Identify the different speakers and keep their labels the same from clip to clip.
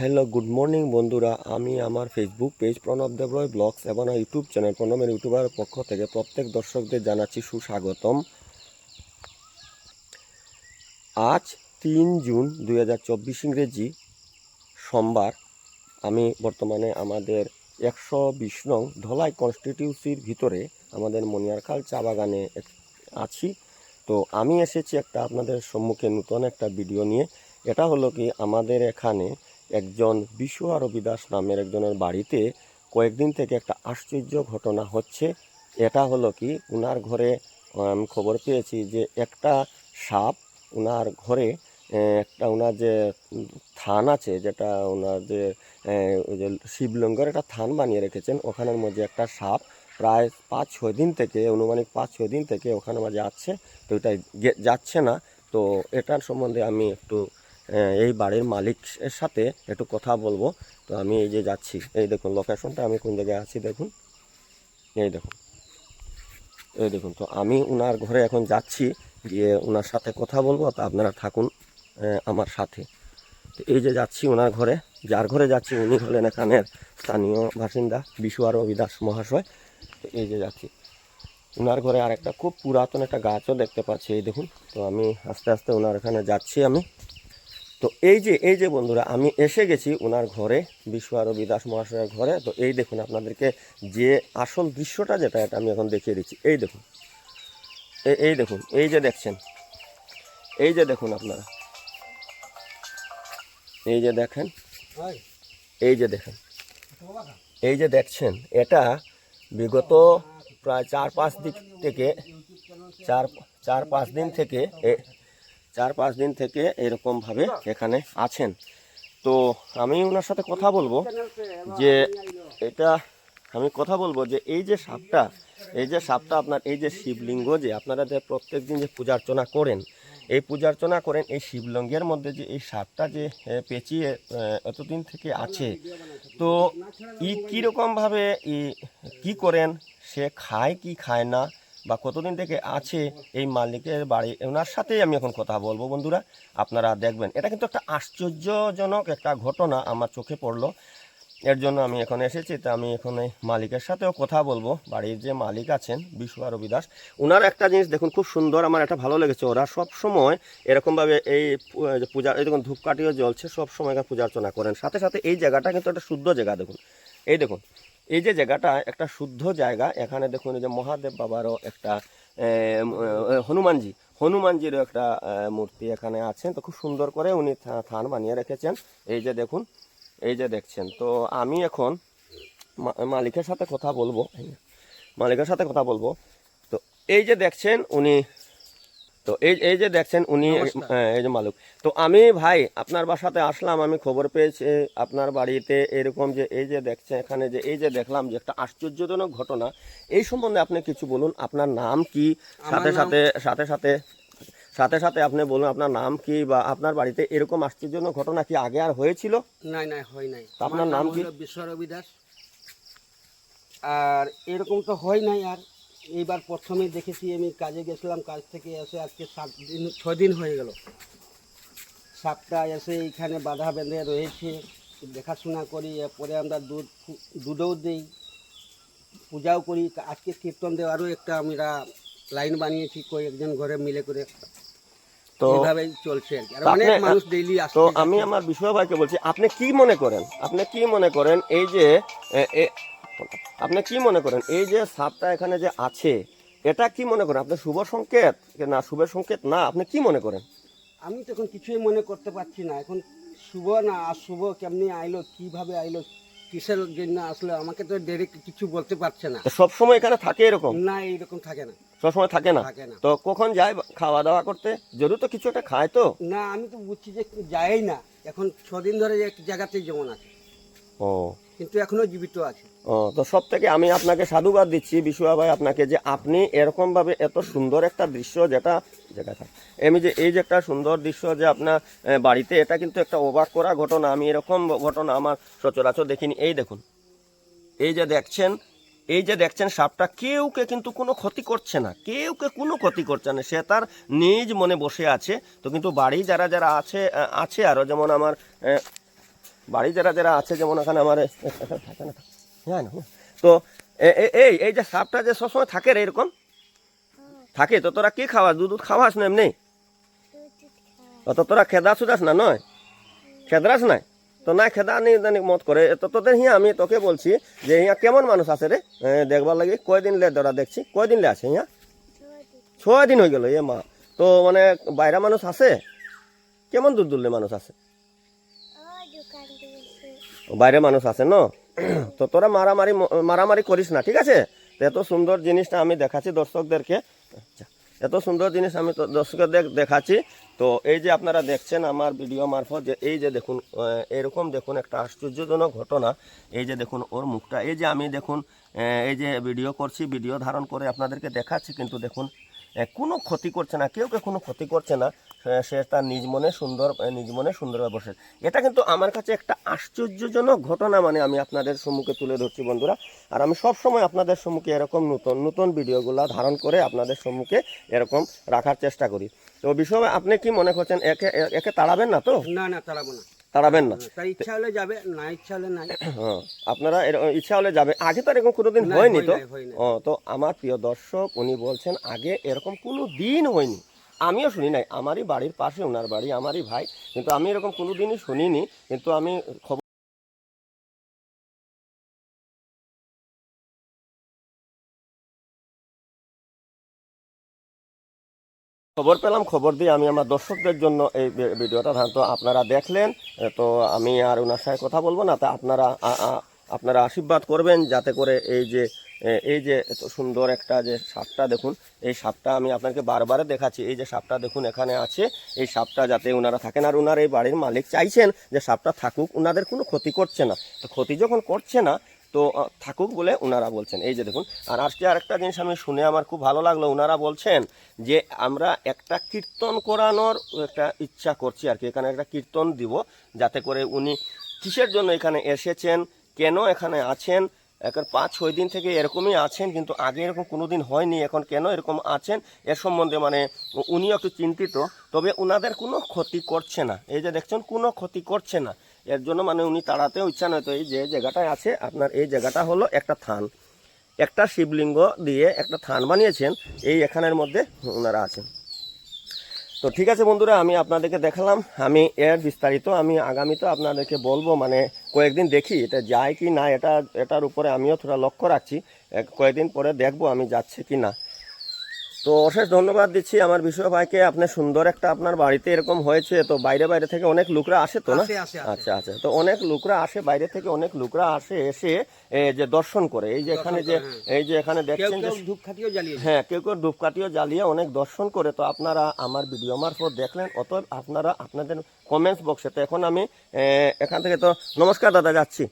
Speaker 1: Hello, good morning বন্ধুরা। আমি আমার Facebook page Pranab Debroy blogs এবং ইউটিউব চ্যানেল প্রণবের ইউটিউবার পক্ষ থেকে প্রত্যেক দর্শকদের জানাচ্ছি সুস্বাগতম। আজ তিন জুন দুই হাজার চব্বিশ ইংরেজি সোমবার। আমি বর্তমানে আমাদের একশো বিশ নং ধলাই কনস্টিটিউসির ভিতরে আমাদের মনিয়ারখাল চা বাগানে আছি। তো আমি এসেছি একটা আপনাদের সম্মুখে নতুন একটা ভিডিও নিয়ে। এটা হলো কি, আমাদের এখানে একজন বিশ্ব রবিদাস নামের একজনের বাড়িতে কয়েকদিন থেকে একটা আশ্চর্য ঘটনা হচ্ছে। এটা হলো কি, উনার ঘরে, আমি খবর পেয়েছি যে একটা সাপ উনার ঘরে একটা ওনার যে থান আছে, যেটা ওনার যে ওই যে শিবলিঙ্গের একটা থান বানিয়ে রেখেছেন, ওখানের মধ্যে একটা সাপ প্রায় পাঁচ ছয় দিন থেকে অনুমানিক পাঁচ ছয় দিন থেকে ওখানে মাঝে আছে, তো এটা যাচ্ছে না। তো এটার সম্বন্ধে আমি একটু এই বাড়ির মালিকের সাথে একটু কথা বলব। তো আমি এই যে যাচ্ছি, এই দেখুন লোকেশনটা আমি কোন জায়গায় আছি দেখুন। এই দেখুন এই দেখুন। তো আমি ওনার ঘরে এখন যাচ্ছি, গিয়ে ওনার সাথে কথা বলব, তো আপনারা থাকুন আমার সাথে। তো এই যে যাচ্ছি ওনার ঘরে, যার ঘরে যাচ্ছি উনি হলেন এখানের স্থানীয় বাসিন্দা বিশু আর অবিদাস মহাশয়। তো এই যে যাচ্ছি ওনার ঘরে আর একটা খুব পুরাতন একটা গাছও দেখতে পাচ্ছি, এই দেখুন। তো আমি আস্তে আস্তে ওনার এখানে যাচ্ছি আমি। তো এই যে এই যে বন্ধুরা আমি এসে গেছি ওনার ঘরে বিশ্ব আরবি দাস মহাশয়ের ঘরে। তো এই দেখুন আপনাদেরকে যে আসল দৃশ্যটা যেটা এটা আমি এখন দেখিয়ে দিচ্ছি। এই দেখুন এই- এই দেখুন এই যে দেখছেন এই যে দেখুন আপনারা। এই যে দেখেন এই যে দেখেন এই যে দেখছেন এটা বিগত প্রায় চার পাঁচ দিক থেকে চার চার পাঁচ দিন থেকে এ- চার পাঁচ দিন থেকে এরকমভাবে এখানে আছেন। তো আমি ওনার সাথে কথা বলব যে এটা আমি কথা বলব যে এই যে সাপটা এই যে সাপটা আপনার এই যে শিবলিঙ্গ যে আপনারা যে প্রত্যেক দিন যে পূজা অর্চনা করেন এই পূজা অর্চনা করেন এই শিবলিঙ্গের মধ্যে যে এই সাপটা যে পেঁচিয়ে এতদিন থেকে আছে তো ই কীরকমভাবে ই কী করেন? সে খায় কি খায় না? বা কতদিন থেকে আছে এই মালিকের বাড়ি, ওনার সাথেই আমি এখন কথা বলব বন্ধুরা, আপনারা দেখবেন। এটা কিন্তু একটা আশ্চর্যজনক একটা ঘটনা আমার চোখে পড়ল। এর জন্য আমি এখন এসেছি, তো আমি এখন এই মালিকের সাথেও কথা বলব। বাড়ির যে মালিক আছেন বিশু আর রবিদাস ওনার একটা জিনিস দেখুন, খুব সুন্দর, আমার এটা ভালো লেগেছে। ওরা সব সময় এরকমভাবে এই পূজা, এই দেখুন ধূপকাঠিও জ্বলছে সব সময় পূজা অর্চনা করেন। সাথে সাথে এই জায়গাটা কিন্তু একটা শুদ্ধ জায়গা, দেখুন। এই দেখুন এই যে জায়গাটা একটা শুদ্ধ জায়গা, এখানে দেখুন যে মহাদেব বাবারও একটা হনুমানজি, হনুমানজিরও একটা মূর্তি এখানে আছেন। তো খুব সুন্দর করে উনি থান বানিয়ে রেখেছেন। এই যে দেখুন, এই যে দেখছেন। তো আমি এখন মালিকের সাথে কথা বলব। মালিকের সাথে কথা বলব। তো এই যে দেখছেন, উনি তো এই এই যে দেখছেন উনি হ্যাঁ, এই যে মালিক। তো আমি ভাই আপনার বাসাতে আসলাম আমি খবর পেয়েছি আপনার বাড়িতে এরকম যে এই যে দেখছেন এখানে যে এই যে দেখলাম যে একটা আশ্চর্যজনক ঘটনা। এই সম্বন্ধে আপনি কিছু বলুন আপনার নাম কি? সাথে সাথে সাথে সাথে সাথে সাথে আপনি বলুন আপনার নাম কি বা আপনার বাড়িতে এরকম আশ্চর্যজনক ঘটনা কি আগে আর হয়েছিল?
Speaker 2: নাই নাই হয় নাই।
Speaker 1: আপনার নাম কি?
Speaker 2: হলো বিশ্বরবি দাস। আর এরকম তো হয় নাই আর। এইবার প্রথমে দেখেছি আমি কাজে গেছিলাম কাজ থেকে এসে আজকে সাত দিন ছয় দিন হয়ে গেল। সাপটা এসে এইখানে বাধা বেঁধে রয়েছে দেখাশোনা করি এরপরে আমরা দুধ দুধও দিই পূজাও করি। আজকে কীর্তন দেওয়ারও একটা আমরা লাইন বানিয়েছি কয়েকজন ঘরে মিলে করে।
Speaker 1: তো
Speaker 2: এইভাবেই চলছে আর কি। আর অনেক মানুষ ডেইলি
Speaker 1: তো আমি আমার বিষয় ভাইকে বলছি আপনি কি মনে করেন? আপনি কি মনে করেন এই যে আপনি কি মনে করেন এই যে সাপটা এখানে যে আছে এটা কি মনে করেন? আপনি শুভ সংকেত না শুভ সংকেত? না আপনি কি মনে করেন?
Speaker 2: আমি তো এখন কিছুই মনে করতে পারছি না। এখন শুভ না শুভ কেমনি আইলো কীভাবে আইলো কিসের জন্য আসলো আমাকে তো ডাইরেক্ট কিছু বলতে পারছে না।
Speaker 1: সব সময় এখানে থাকে এরকম?
Speaker 2: না এইরকম থাকে না।
Speaker 1: সবসময় থাকে না?
Speaker 2: থাকে না।
Speaker 1: তো কখন যায় খাওয়া দাওয়া করতে? জরুর তো কিছু একটা খায় তো?
Speaker 2: না আমি তো বুঝছি যে যায়ই না। এখন ছদিন ধরে এক জায়গাতেই যেমন আছে।
Speaker 1: ও
Speaker 2: কিন্তু এখনও জীবিত আছে।
Speaker 1: ও, তো সব থেকে আমি আপনাকে সাধুবাদ দিচ্ছি, বিশুয়া ভাই, আপনাকে যে আপনি এরকম ভাবে এত সুন্দর একটা দৃশ্য যেটা যেটা এমনি যে, এই যে একটা সুন্দর দৃশ্য যে আপনার বাড়িতে, এটা কিন্তু একটা অবাক করা ঘটনা, আমি এরকম ঘটনা আমার সচরাচর দেখিনি। এই দেখুন, এই যে দেখছেন, এই যে দেখছেন সাপটা কেউকে কিন্তু কোনো ক্ষতি করছে না কেউকে কোনো ক্ষতি করছে না, সে তার নিজ মনে বসে আছে। তো কিন্তু বাড়ি যারা যারা আছে আছে আরও যেমন আমার বাড়ি যারা যারা আছে যেমন এখানে আমার থাকে না হ্যাঁ। না, তো এ- এ- এই এই যে সাপটা যে সবসময় থাকে রে এরকম? থাকে? তো তোরা কি খাওয়াস? দুধ দুধ খাওয়াস না এমনি? তো তোরা খেদা সুদাস না নয়? খেদরাস নাই? তো না খেদা নি জানি মত করে। তো তোদের হিয়া আমি তোকে বলছি যে হিয়া কেমন মানুষ আছে রে? দেখবার লাগে কয়দিন লে তোরা দেখছি? কয়দিন লে আছে হিয়া? ছয় দিন হয়ে গেল এ মা। তো মানে বাইরা মানুষ আছে? কেমন দূর দূরলে মানুষ আছে? বাইরে মানুষ আছে ন? তো তোরা মারামারি মারামারি করিস না ঠিক আছে? এত সুন্দর জিনিসটা আমি দেখাচ্ছি দর্শকদেরকে। আচ্ছা, এত সুন্দর জিনিস আমি তো দর্শকদের দেখাচ্ছি। তো এই যে আপনারা দেখছেন আমার ভিডিও মারফত যে এই যে দেখুন এরকম দেখুন একটা আশ্চর্যজনক ঘটনা। এই যে দেখুন ওর মুখটা এই যে আমি দেখুন এই যে ভিডিও করছি ভিডিও ধারণ করে আপনাদেরকে দেখাচ্ছি কিন্তু দেখুন কোনো ক্ষতি করছে না কেউ কেউ কোনো ক্ষতি করছে না। সে- তার নিজ মনে সুন্দর নিজ মনে সুন্দরভাবে বসে। এটা কিন্তু আমার কাছে একটা আশ্চর্যজনক ঘটনা মানে আমি আপনাদের সম্মুখে তুলে ধরছি বন্ধুরা। আর আমি সব সময় আপনাদের সম্মুখে এরকম নতুন নতুন ভিডিওগুলো ধারণ করে আপনাদের সম্মুখে এরকম রাখার চেষ্টা করি। তো বিষয়ে আপনি কি মনে করছেন একে একে তাড়াবেন না তো?
Speaker 2: না না তাড়াবো না।
Speaker 1: তাড়াবেন না?
Speaker 2: তার ইচ্ছা হলে যাবে না ইচ্ছা হলে নাই।
Speaker 1: আপনারা ইচ্ছা হলে যাবে। আগে তো এরকম কোনোদিন হয়নি
Speaker 2: হয়
Speaker 1: তো? আমার প্রিয় দর্শক উনি বলছেন আগে এরকম কোনো দিন হয়নি। আমিও শুনি নাই। আমারই বাড়ির পাশে ওনার বাড়ি, আমারই ভাই। কিন্তু আমি এরকম কোনো দিনই শুনিনি, কিন্তু আমি খবর খবর পেলাম, খবর দিয়ে আমি আমার দর্শকদের জন্য এই ভিডিওটা তো আপনারা দেখলেন, তো আমি আর ওনার সাথে কথা বলব না। তা আপনারা আপনারা আশীর্বাদ করবেন যাতে করে এই যে এই যে এত সুন্দর একটা যে সাপটা দেখুন, এই সাপটা আমি আপনাকে বারবার দেখাচ্ছি, এই যে সাপটা দেখুন এখানে আছে, এই সাপটা যাতে ওনারা থাকেন আর ওনার এই বাড়ির মালিক চাইছেন যে সাপটা থাকুক ওনাদের কোনো ক্ষতি করছে না। তো ক্ষতি যখন করছে না, তো থাকুক বলে ওনারা বলছেন, এই যে দেখুন। আর আজকে আরেকটা জিনিস আমি শুনে আমার খুব ভালো লাগল ওনারা বলছেন যে আমরা একটা কীর্তন করানোর একটা ইচ্ছা করছি আর কি, এখানে একটা কীর্তন দিব, যাতে করে উনি কিসের জন্য এখানে এসেছেন কেন এখানে আছেন? এখন পাঁচ ছয় দিন থেকে এরকমই আছেন, কিন্তু আগে এরকম কোনো দিন হয়নি, এখন কেন এরকম আছেন? এর সম্বন্ধে মানে উনিও একটু চিন্তিত, তবে ওনাদের কোনো ক্ষতি করছে না। এই যে দেখছেন, কোনো ক্ষতি করছে না। এর জন্য মানে উনি তাড়াতেও ইচ্ছা নয়, তো এই যে জায়গাটায় আছে, আপনার এই জায়গাটা হলো একটা থান। একটা শিবলিঙ্গ দিয়ে একটা থান বানিয়েছেন, এই এখানের মধ্যে ওনারা আছেন। তো ঠিক আছে বন্ধুরা, আমি আপনাদেরকে দেখালাম, আমি এর বিস্তারিত, আমি আগামীতে আপনাদেরকে বলব মানে কয়েকদিন দেখি এটা যায় কি না, এটা, এটার উপরে আমিও থোড়া লক্ষ্য রাখছি। কয়েকদিন পরে দেখব আমি যাচ্ছে কি না। তো অশেষ ধন্যবাদ দিচ্ছি আমার বিষয় ভাইকে। আপনি সুন্দর একটা আপনার বাড়িতে এরকম হয়েছে তো বাইরে বাইরে থেকে অনেক লোকরা আসে তো না। আচ্ছা আচ্ছা। তো অনেক লোকরা আসে বাইরে থেকে অনেক লোকরা আসে এসে যে দর্শন করে। এই যে এখানে যে এই যে এখানে দেখছেন যে
Speaker 2: ধূপকাঠিও জ্বালিয়ে
Speaker 1: হ্যাঁ কেউ কেউ ধূপকাঠিও জ্বালিয়ে অনেক দর্শন করে। তো আপনারা আমার ভিডিও মারফত দেখলেন অতএব আপনারা আপনাদের কমেন্টস বক্সে তো এখন আমি এখান থেকে তো নমস্কার দাদা যাচ্ছি।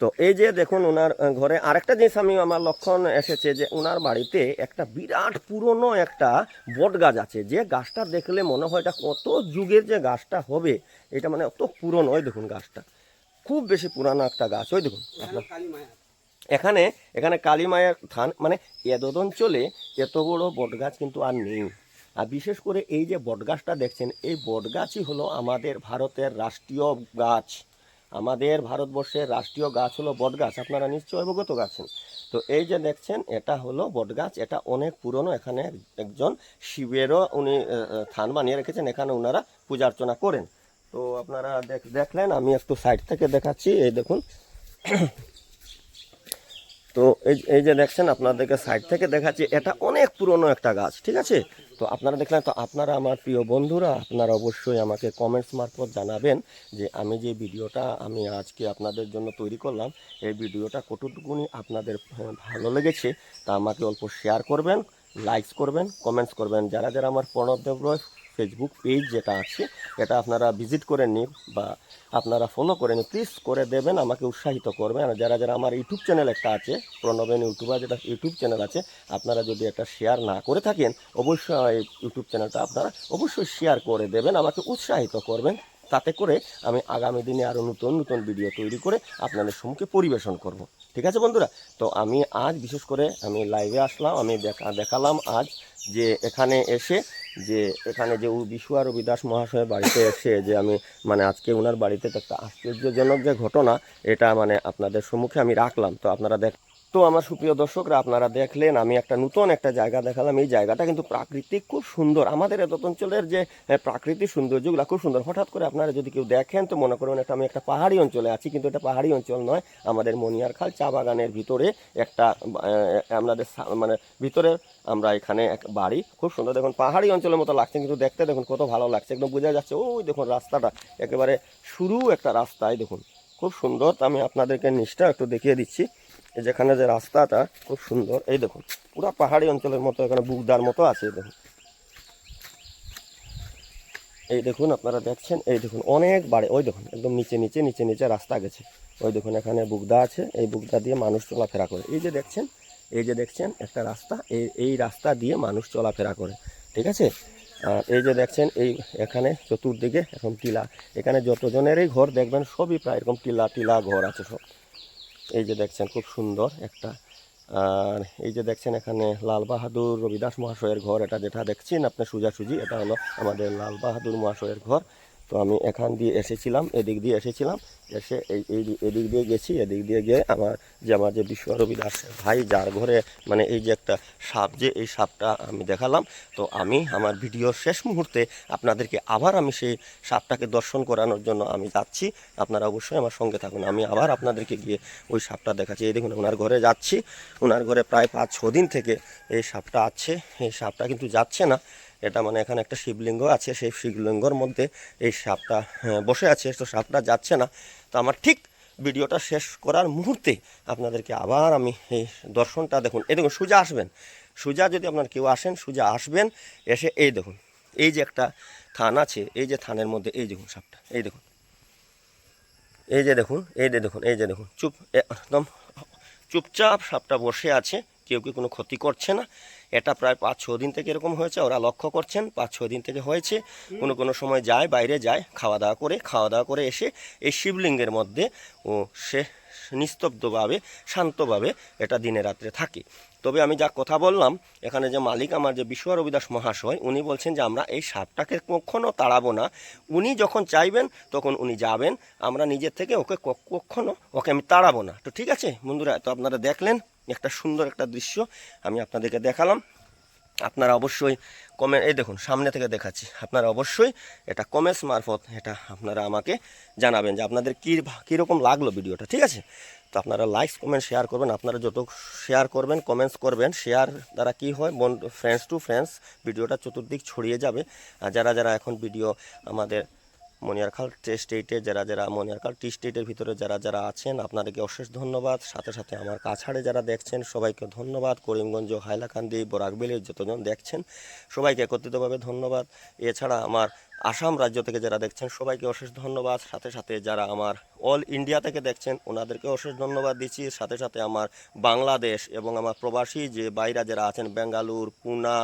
Speaker 1: তো এই যে দেখুন ওনার ঘরে আরেকটা জিনিস আমি আমার লক্ষণ এসেছে যে ওনার বাড়িতে একটা বিরাট পুরনো একটা বট গাছ আছে। যে গাছটা দেখলে মনে হয় এটা কত যুগের যে গাছটা হবে, এটা মানে অত পুরনো। ওই দেখুন গাছটা। খুব বেশি পুরানো একটা গাছ। ওই দেখুন এখানে এখানে কালী মায়ের থান মানে এদদ অঞ্চলে এত বড় বটগাছ কিন্তু আর নেই। আর বিশেষ করে এই যে বটগাছটা দেখছেন, এই বটগাছই হলো আমাদের ভারতের রাষ্ট্রীয় গাছ। আমাদের ভারতবর্ষের রাষ্ট্রীয় গাছ হলো বট গাছ আপনারা নিশ্চয়ই অবগত আছেন। তো এই যে দেখছেন, এটা হলো বটগাছ। এটা অনেক পুরনো। এখানে একজন শিবেরও উনি থান বানিয়ে রেখেছেন। এখানে ওনারা পূজা অর্চনা করেন। তো আপনারা দেখ- দেখলেন, আমি একটু সাইড থেকে দেখাচ্ছি। এই দেখুন তো এই এই যে দেখছেন, আপনাদেরকে সাইড থেকে দেখাচ্ছি, এটা অনেক পুরনো একটা গাছ, ঠিক আছে? তো আপনারা দেখলেন, তো আপনারা আমার প্রিয় বন্ধুরা, আপনারা অবশ্যই আমাকে কমেন্টস মারফত জানাবেন যে আমি যে ভিডিওটা আমি আজকে আপনাদের জন্য তৈরি করলাম, এই ভিডিওটা কতটুকুনি আপনাদের ভালো লেগেছে, তা আমাকে অল্প শেয়ার করবেন লাইকস করবেন কমেন্টস করবেন। যারা যারা আমার প্রণব দেব রয় ফেসবুক পেজ যেটা আছে, এটা আপনারা ভিজিট করে নিন বা আপনারা ফলো করে নিন। প্লিজ করে দেবেন, আমাকে উৎসাহিত করবেন। আর যারা যারা আমার ইউটিউব চ্যানেল একটা আছে, প্রণবেন ইউটিউবার যেটা ইউটিউব চ্যানেল আছে, আপনারা যদি একটা শেয়ার না করে থাকেন, অবশ্যই ইউটিউব চ্যানেলটা আপনারা অবশ্যই শেয়ার করে দেবেন, আমাকে উৎসাহিত করবেন। তাতে করে আমি আগামী দিনে আরও নতুন নতুন ভিডিও তৈরি করে আপনাদের সম্মুখে পরিবেশন করব। ঠিক আছে বন্ধুরা? তো আমি আজ, বিশেষ করে আমি লাইভে আসলাম, আমি দেখা, দেখালাম আজ যে এখানে এসে যে এখানে যে বিশু আর রবিদাস মহাশয়ের বাড়িতে এসে যে আমি মানে আজকে ওনার বাড়িতে একটা আশ্চর্যজনক যে ঘটনা, এটা মানে আপনাদের সম্মুখে আমি রাখলাম। তো আপনারা দেখ তো আমার সুপ্রিয় দর্শকরা, আপনারা দেখলেন আমি একটা নতুন একটা জায়গা দেখালাম। এই জায়গাটা কিন্তু প্রাকৃতিক, খুব সুন্দর। আমাদের এত অঞ্চলের যে প্রাকৃতিক সৌন্দর্যগুলো খুব সুন্দর। হঠাৎ করে আপনারা যদি কেউ দেখেন, তো মনে করবেন একটা আমি একটা পাহাড়ি অঞ্চলে আছি, কিন্তু এটা পাহাড়ি অঞ্চল নয়। আমাদের মনিয়ারখাল চা বাগানের ভিতরে একটা আমাদের মানে ভিতরে আমরা এখানে এক বাড়ি। খুব সুন্দর। দেখুন, পাহাড়ি অঞ্চলের মতো লাগছে, কিন্তু দেখতে দেখুন কত ভালো লাগছে। একদম বোঝা যাচ্ছে, ওই দেখুন রাস্তাটা একেবারে শুরু একটা রাস্তায়, দেখুন। খুব সুন্দর। আমি আপনাদেরকে নিচটা একটু দেখিয়ে দিচ্ছি। যেখানে যে রাস্তাটা, খুব সুন্দর। এই দেখুন, পুরো পাহাড়ি অঞ্চলের মতো, এখানে বুকদার মতো আছে দেখুন। এই দেখুন, আপনারা দেখছেন, এই দেখুন, অনেক বাড়ি, ওই দেখুন, একদম নিচে নিচে নিচে নিচে রাস্তা গেছে। ওই দেখুন, এখানে বুগদা আছে, এই বুগদা দিয়ে মানুষ চলাফেরা করে। এই যে দেখছেন, এই যে দেখছেন, একটা রাস্তা, এই এই রাস্তা দিয়ে মানুষ চলাফেরা করে, ঠিক আছে? আর এই যে দেখছেন, এই এখানে চতুর্দিকে এখন টিলা, এখানে যতজনেরই ঘর দেখবেন, সবই প্রায় এরকম টিলা টিলা ঘর আছে সব। এই যে দেখছেন, খুব সুন্দর একটা, আর এই যে দেখছেন এখানে লাল বাহাদুর রবিদাস মহাশয়ের ঘর, এটা যেটা দেখছেন আপনি সোজাসুজি, এটা হলো আমাদের লাল বাহাদুর মহাশয়ের ঘর। তো আমি এখান দিয়ে এসেছিলাম, এদিক দিয়ে এসেছিলাম, এসে এই এই এদিক দিয়ে গেছি, এদিক দিয়ে গিয়ে আমার যে আমার যে বিশ্ব রবিদাস ভাই, যার ঘরে মানে এই যে একটা সাপ যে এই সাপটা আমি দেখালাম, তো আমি আমার ভিডিওর শেষ মুহূর্তে আপনাদেরকে আবার আমি সেই সাপটাকে দর্শন করানোর জন্য আমি যাচ্ছি। আপনারা অবশ্যই আমার সঙ্গে থাকুন, আমি আবার আপনাদেরকে গিয়ে ওই সাপটা দেখাচ্ছি। এই দেখুন, ওনার ঘরে যাচ্ছি, ওনার ঘরে প্রায় পাঁচ ছ দিন থেকে এই সাপটা আছে, এই সাপটা কিন্তু যাচ্ছে না। এটা মানে এখানে একটা শিবলিঙ্গ আছে সেই শিবলিঙ্গর মধ্যে এই সাপটা হ্যাঁ, বসে আছে তো সাপটা যাচ্ছে না। তো আমার ঠিক ভিডিওটা শেষ করার মুহূর্তে আপনাদেরকে আবার আমি এই দর্শনটা দেখুন। এই দেখুন সোজা আসবেন। সোজা যদি আপনার কেউ আসেন সোজা আসবেন এসে এই দেখুন এই যে একটা থান আছে এই যে থানের মধ্যে এই দেখুন সাপটা এই দেখুন। এই যে দেখুন এই যে দেখুন এই যে দেখুন চুপ একদম চুপচাপ সাপটা বসে আছে কেউ কি কোনো ক্ষতি করছে না। এটা প্রায় পাঁচ, ছ দিন থেকে এরকম হয়েছে, ওরা লক্ষ্য করছেন, পাঁচ, ছ দিন থেকে হয়েছে। কোনো কোনো সময় যায়, বাইরে যায় খাওয়া দাওয়া করে খাওয়া দাওয়া করে এসে এই শিবলিঙ্গের মধ্যে ও সে নিস্তব্ধভাবে, শান্তভাবে এটা দিনে রাত্রে থাকে। তবে আমি যা কথা বললাম, এখানে যে মালিক আমার যে বিশ্ব রবিদাস মহাশয়, উনি বলছেন যে আমরা এই সাপটাকে কখনো তাড়াবো না। উনি যখন চাইবেন, তখন উনি যাবেন। আমরা নিজের থেকে ওকে ক- কখনো ওকে আমি তাড়াবো না। তো ঠিক আছে, বন্ধুরা, তো আপনারা দেখলেন একটা সুন্দর একটা দৃশ্য আমি আপনাদেরকে দেখালাম। আপনারা অবশ্যই কমে এই দেখুন, সামনে থেকে দেখাচ্ছি। আপনারা অবশ্যই এটা কমেন্টস মারফত এটা আপনারা আমাকে জানাবেন যে আপনাদের কী কীরকম লাগল ভিডিওটা, ঠিক আছে? তো আপনারা লাইক কমেন্ট শেয়ার করবেন। আপনারা যত শেয়ার করবেন কমেন্টস করবেন শেয়ার দ্বারা কি হয়, বন্ধু ফ্রেন্ডস টু ফ্রেন্ডস ভিডিওটা চতুর্দিক ছড়িয়ে যাবে। আর যারা যারা এখন ভিডিও আমাদের মনিয়ারখাল টি স্টেটে যারা যারা মনিয়ারখাল টি স্টেটের ভিতরে যারা যারা আছেন, আপনাদেরকে অশেষ ধন্যবাদ। সাথে সাথে আমার কাছাড়ে যারা দেখছেন, সবাইকে ধন্যবাদ। করিমগঞ্জ হাইলাকান্দি বরাকবেলের যতজন দেখছেন, সবাইকে একত্রিতভাবে ধন্যবাদ। এছাড়া আমার আসাম রাজ্য থেকে যারা দেখছেন, সবাইকে অশেষ ধন্যবাদ। সাথে সাথে যারা আমার অল ইন্ডিয়া থেকে দেখছেন, ওনাদেরকে অশেষ ধন্যবাদ দিচ্ছি। সাথে সাথে আমার বাংলাদেশ এবং আমার প্রবাসী যে বাইরা যারা আছেন, বেঙ্গালুর, পুনা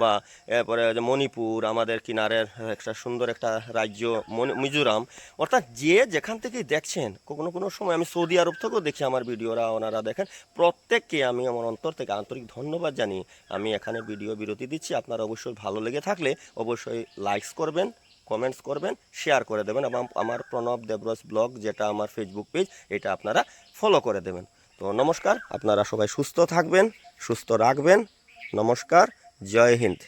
Speaker 1: বা এরপরে মণিপুর, আমাদের কিনারের একটা সুন্দর একটা রাজ্য মিজোরাম। অর্থাৎ যে যেখান থেকেই দেখছেন কোনো কোনো সময় আমি সৌদি আরব থেকেও দেখি আমার ভিডিওরা, ওনারা দেখেন, প্রত্যেককে আমি আমার অন্তর থেকে আন্তরিক ধন্যবাদ জানি আমি এখানে ভিডিও বিরতি দিচ্ছি। আপনারা অবশ্যই ভালো লেগে থাকলে অবশ্যই লাইকস করবেন। কমেন্টস করবেন শেয়ার করে দেবেন এবং আমার প্রণব দেবরস ব্লগ যেটা আমার ফেসবুক পেজ এটা আপনারা ফলো করে দেবেন। তো নমস্কার, আপনারা সবাই সুস্থ থাকবেন, সুস্থ রাখবেন। নমস্কার, জয় হিন্দ।